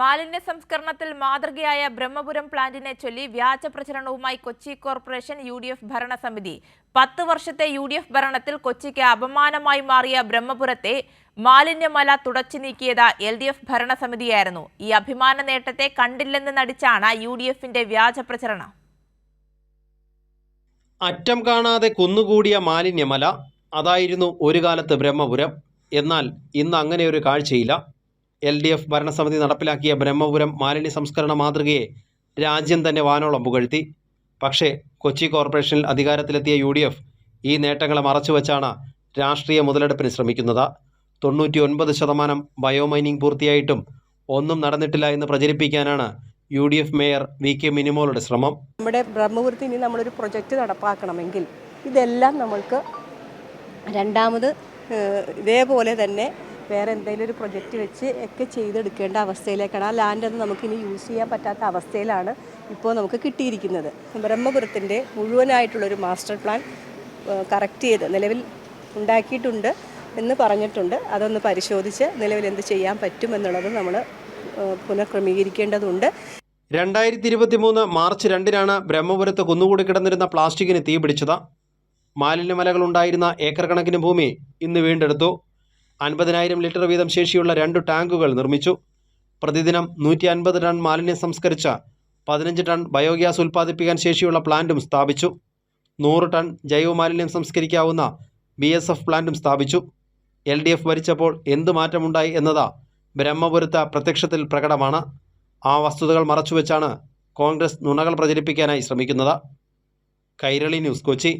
മാലിന്യ സംസ്കരണത്തിൽ മാതൃകയായ ബ്രഹ്മപുരം പ്ലാന്റിനെ ചൊല്ലി വ്യാജ പ്രചരണവുമായി Kochi corporation U D F ഭരണസമിതി. പത്ത് വർഷത്തെ യു ഡി എഫ് ഭരണത്തിൽ കൊച്ചിക്ക് അപമാനമായി മാറിയ ബ്രഹ്മപുരത്തെ മാലിന്യമല തുടച്ചു നീക്കിയത് എൽ ഡി എഫ് ഭരണസമിതിയായിരുന്നു. ഈ അഭിമാന നേട്ടത്തെ കണ്ടില്ലെന്ന് നടിച്ചാണ് യു ഡി എഫിന്റെ വ്യാജ പ്രചരണം. അറ്റം കാണാതെ കുന്നുകൂടിയ മാലിന്യമല അതായിരുന്നു ഒരു കാലത്ത് ബ്രഹ്മപുരം. എന്നാൽ ഇന്ന് അങ്ങനെ ഒരു കാഴ്ചയില്ല. എൽ ഡി എഫ് ഭരണസമിതി നടപ്പിലാക്കിയ ബ്രഹ്മപുരം മാലിന്യ സംസ്കരണ മാതൃകയെ രാജ്യം തന്നെ വാനോളം പുകഴ്ത്തി. പക്ഷേ കൊച്ചി കോർപ്പറേഷനിൽ അധികാരത്തിലെത്തിയ യു ഡി എഫ് ഈ നേട്ടങ്ങളെ മറച്ചുവെച്ചാണ് രാഷ്ട്രീയ മുതലെടുപ്പിന് ശ്രമിക്കുന്നത്. തൊണ്ണൂറ്റി ഒൻപത് ശതമാനം ബയോമൈനിങ് പൂർത്തിയായിട്ടും ഒന്നും നടന്നിട്ടില്ല എന്ന് പ്രചരിപ്പിക്കാനാണ് U D F mayor V K മിനിമോളുടെ ശ്രമം. നമ്മുടെ ബ്രഹ്മപുരത്ത് ഇനി നമ്മളൊരു പ്രൊജക്റ്റ് നടപ്പാക്കണമെങ്കിൽ ഇതെല്ലാം നമ്മൾക്ക് രണ്ടാമത് ഇതേപോലെ തന്നെ വേറെ എന്തെങ്കിലും ഒരു പ്രൊജക്റ്റ് വെച്ച് ഒക്കെ ചെയ്തെടുക്കേണ്ട അവസ്ഥയിലേക്കാണ്. ആ ലാൻഡൊന്നും നമുക്കിനി യൂസ് ചെയ്യാൻ പറ്റാത്ത അവസ്ഥയിലാണ് ഇപ്പോൾ നമുക്ക് കിട്ടിയിരിക്കുന്നത്. ബ്രഹ്മപുരത്തിന്റെ മുഴുവനായിട്ടുള്ളൊരു മാസ്റ്റർ പ്ലാൻ കറക്റ്റ് ചെയ്ത് നിലവിൽ ഉണ്ടാക്കിയിട്ടുണ്ട് എന്ന് പറഞ്ഞിട്ടുണ്ട്. അതൊന്ന് പരിശോധിച്ച് നിലവിൽ എന്ത് ചെയ്യാൻ പറ്റുമെന്നുള്ളത് നമ്മൾ പുനഃക്രമീകരിക്കേണ്ടതുണ്ട്. രണ്ടായിരത്തി ഇരുപത്തി മൂന്ന് മാർച്ച് രണ്ടിനാണ് ബ്രഹ്മപുരത്ത് കുന്നുകൂടി കിടന്നിരുന്ന പ്ലാസ്റ്റിക്കിന് തീ പിടിച്ചത് മാലിന്യമലകളുണ്ടായിരുന്ന ഏക്കർ കണക്കിന് ഭൂമി ഇന്ന് വീണ്ടെടുത്തു. അൻപതിനായിരം ലിറ്റർ വീതം ശേഷിയുള്ള രണ്ട് ടാങ്കുകൾ നിർമ്മിച്ചു. പ്രതിദിനം നൂറ്റി അൻപത് ടൺ മാലിന്യം സംസ്കരിച്ച പതിനഞ്ച് ടൺ ബയോഗ്യാസ് ഉൽപ്പാദിപ്പിക്കാൻ ശേഷിയുള്ള പ്ലാന്റും സ്ഥാപിച്ചു. നൂറ് ടൺ ജൈവമാലിന്യം സംസ്കരിക്കാവുന്ന ബി എസ് എഫ് പ്ലാന്റും സ്ഥാപിച്ചു. എൽ ഡി എഫ് ഭരിച്ചപ്പോൾ എന്ത് മാറ്റമുണ്ടായി എന്നത് ബ്രഹ്മപുരത്ത് പ്രത്യക്ഷത്തിൽ പ്രകടമാണ്. ആ വസ്തുതകൾ മറച്ചുവെച്ചാണ് കോൺഗ്രസ് നുണകൾ പ്രചരിപ്പിക്കാനായി ശ്രമിക്കുന്നത്. കൈരളി ന്യൂസ് കൊച്ചി.